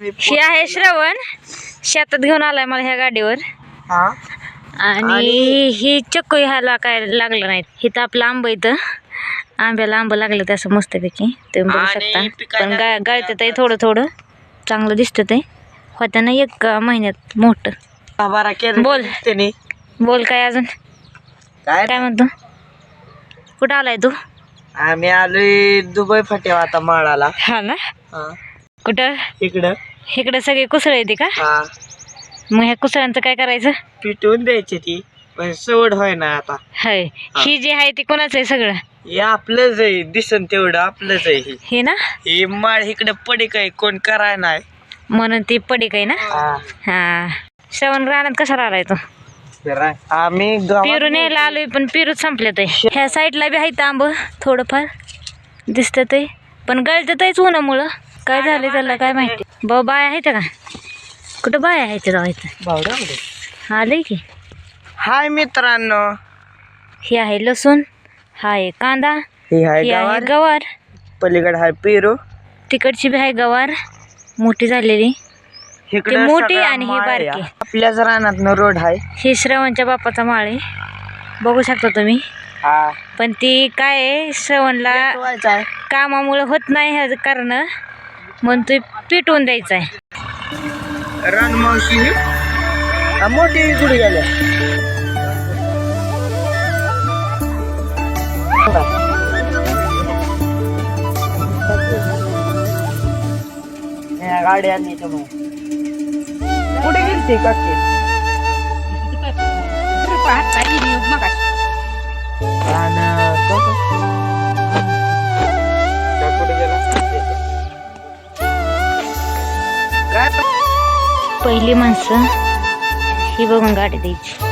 ही आहे श्रवण. शेतात घेऊन आलाय मला ह्या गाडीवर. आणि ही चक्कू ह्याला काय लागलं नाही हिथं आपलं आंब इथं. आंब्याला आंब लागलं तसं मस्तपैकी. तुम्ही बघू शकता. पण गा किती गळतं ते? थोडं थोडं. चांगलं दिसतं ते. होतं ना एक महिन्यात मोठं. बोल. बोल काय अजून? काय काय म्हणतो? कुठं आलाय तू? आम्ही आलोय दुबई फाट्यावर आता माळाला. हा ना? हा. कुठं? इकडं. इकडे सगळे कुसळ येते का? हा. मग ह्या कुसळांचं काय करायचं? पिटवून द्यायची ती पण सवड होय ना आता. हय. ही. जी आहे ती कोणाचं आहे सगळं? हे आपलंच आहे दिसन तेवढं आपलंच आहे हे. हे ना? हे माळ इकडे पडी काय कोण कराय नाही. म्हणून ती पडी काय ना? हा. हा. श्रवण रानात कसा आलाय तो? आम्ही गावात पेरू न्यायला आलोय पण पेरूच संपले ते ह्या साईडला बी आहेत आंब थोडंफार. दिसतं ते. पण गळतं तेच उन्हामुळं. काय झालं त्याला काय माहिती? भाऊ बाय आहेत का? कुठं बाय इथं भावड्यामध्ये. आलंय की? हाय मित्रांनो. हे आहे लसूण हा आहे कांदा हे हाय ही आहे गावात गवार. पलीकडे हाय पेरू. तिकडची बी आहे गवार. मोठी झालेली. इकडं ती मोठी सगळा आणि ही माळ आहे. बारकी. आपल्याच रानात रोड आहे ही श्रवणच्या बापाचा माळ आहे. बघू शकता तुम्ही. हा. पण ती काय आहे श्रवणला आहे. कामामुळे होत नाही ह्याचं कारण. म्हणून ते पेटवून द्यायचं आहे. रान मावशी ही. मोठी गुढी गेल्या या गाडी आणली त्यामुळे कुठे गेलती काकी? पहिली माणसं ही बघून गाडी द्यायची.